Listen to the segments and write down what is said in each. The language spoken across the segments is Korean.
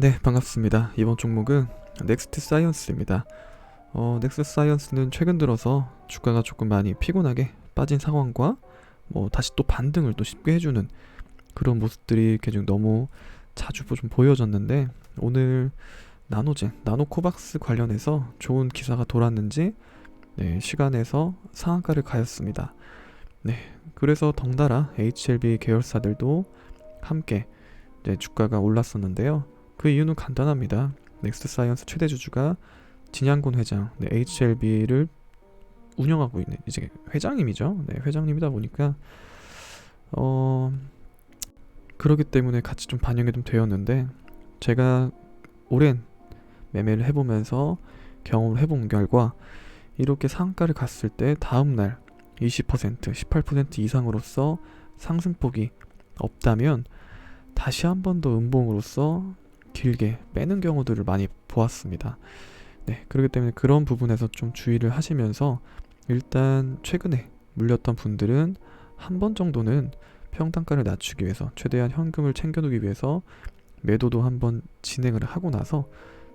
네, 반갑습니다. 이번 종목은 넥스트 사이언스입니다. 어, 넥스트 사이언스는 최근 들어서 주가가 조금 많이 피곤하게 빠진 상황과 뭐 다시 또 반등을 또 쉽게 해주는 그런 모습들이 계속 너무 자주 좀 보여졌는데 오늘 나노젠, 나노코박스 관련해서 좋은 기사가 돌았는지 네, 시간에서 상한가를 가였습니다. 네, 그래서 덩달아 HLB 계열사들도 함께 이제 주가가 올랐었는데요. 그 이유는 간단합니다. 넥스트 사이언스 최대 주주가 진양곤 회장, 네, HLB를 운영하고 있는 이제 회장님이죠. 네, 회장님이다 보니까 어 그러기 때문에 같이 좀 반영이 좀 되었는데 제가 오랜 매매를 해보면서 경험을 해본 결과 이렇게 상가를 갔을 때 다음 날 20%, 18% 이상으로서 상승폭이 없다면 다시 한 번 더 음봉으로서 길게 빼는 경우들을 많이 보았습니다. 네, 그렇기 때문에 그런 부분에서 좀 주의를 하시면서 일단 최근에 물렸던 분들은 한 번 정도는 평단가를 낮추기 위해서 최대한 현금을 챙겨두기 위해서 매도도 한번 진행을 하고 나서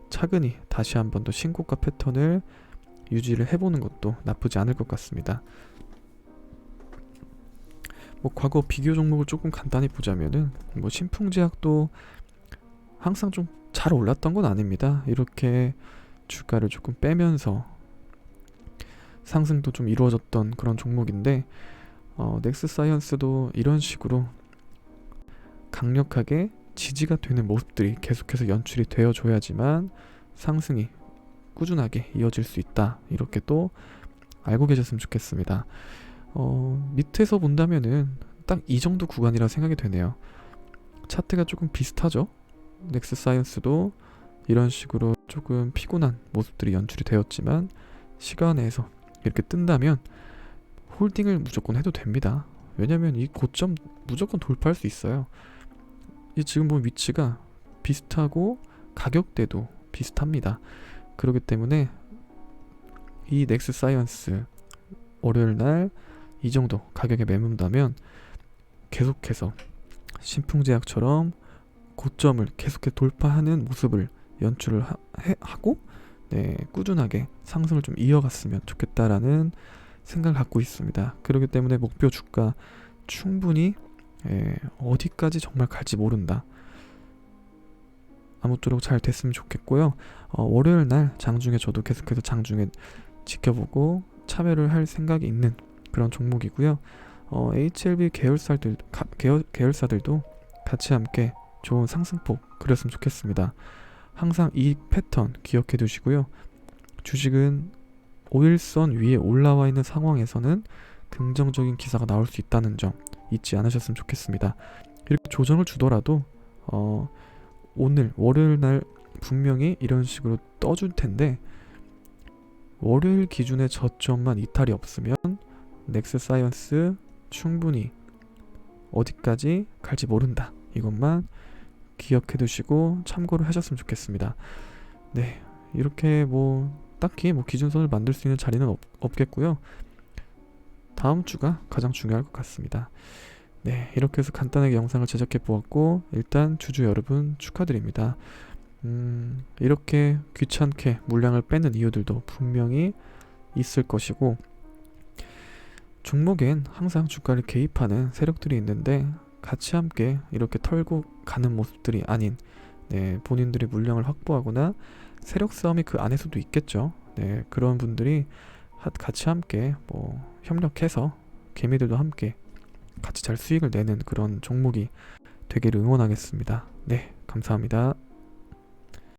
차근히 다시 한번 더 신고가 패턴을 유지를 해보는 것도 나쁘지 않을 것 같습니다. 뭐 과거 비교 종목을 조금 간단히 보자면은 뭐 신풍제약도 항상 좀 잘 올랐던 건 아닙니다. 이렇게 주가를 조금 빼면서 상승도 좀 이루어졌던 그런 종목인데 어, 넥스 사이언스도 이런 식으로 강력하게 지지가 되는 모습들이 계속해서 연출이 되어줘야지만 상승이 꾸준하게 이어질 수 있다. 이렇게 또 알고 계셨으면 좋겠습니다. 어, 밑에서 본다면은 딱 이 정도 구간이라 생각이 되네요. 차트가 조금 비슷하죠? 넥스 사이언스도 이런 식으로 조금 피곤한 모습들이 연출이 되었지만 시간에서 이렇게 뜬다면 홀딩을 무조건 해도 됩니다. 왜냐면 이 고점 무조건 돌파할 수 있어요. 이 지금 보면 위치가 비슷하고 가격대도 비슷합니다. 그렇기 때문에 이 넥스 사이언스 월요일 날 이 정도 가격에 매문다면 계속해서 신풍제약처럼 고점을 계속해 돌파하는 모습을 연출을 하, 해, 하고 네, 꾸준하게 상승을 좀 이어갔으면 좋겠다라는 생각을 갖고 있습니다. 그렇기 때문에 목표 주가 충분히 예, 어디까지 정말 갈지 모른다. 아무쪼록 잘 됐으면 좋겠고요. 어, 월요일 날 장중에 저도 계속해서 장중에 지켜보고 참여를 할 생각이 있는 그런 종목이고요. 어, HLB 계열사들 가, 계열, 계열사들도 같이 함께 좋은 상승폭 그렸으면 좋겠습니다. 항상 이 패턴 기억해 두시고요. 주식은 5일선 위에 올라와 있는 상황에서는 긍정적인 기사가 나올 수 있다는 점 잊지 않으셨으면 좋겠습니다. 이렇게 조정을 주더라도 어, 오늘 월요일 날 분명히 이런 식으로 떠줄 텐데 월요일 기준의 저점만 이탈이 없으면 넥스 사이언스 충분히 어디까지 갈지 모른다. 이것만 기억해 두시고 참고를 하셨으면 좋겠습니다. 네. 이렇게 뭐 딱히 뭐 기준선을 만들 수 있는 자리는 없, 없겠고요. 다음 주가 가장 중요할 것 같습니다. 네, 이렇게 해서 간단하게 영상을 제작해 보았고 일단 주주 여러분 축하드립니다. 음, 이렇게 귀찮게 물량을 빼는 이유들도 분명히 있을 것이고 종목엔 항상 주가를 개입하는 세력들이 있는데 같이 함께 이렇게 털고 가는 모습들이 아닌 네, 본인들이 물량을 확보하거나 세력 싸움이 그 안에서도 있겠죠. 네, 그런 분들이 같이 함께 뭐 협력해서 개미들도 함께 같이 잘 수익을 내는 그런 종목이 되기를 응원하겠습니다. 네, 감사합니다.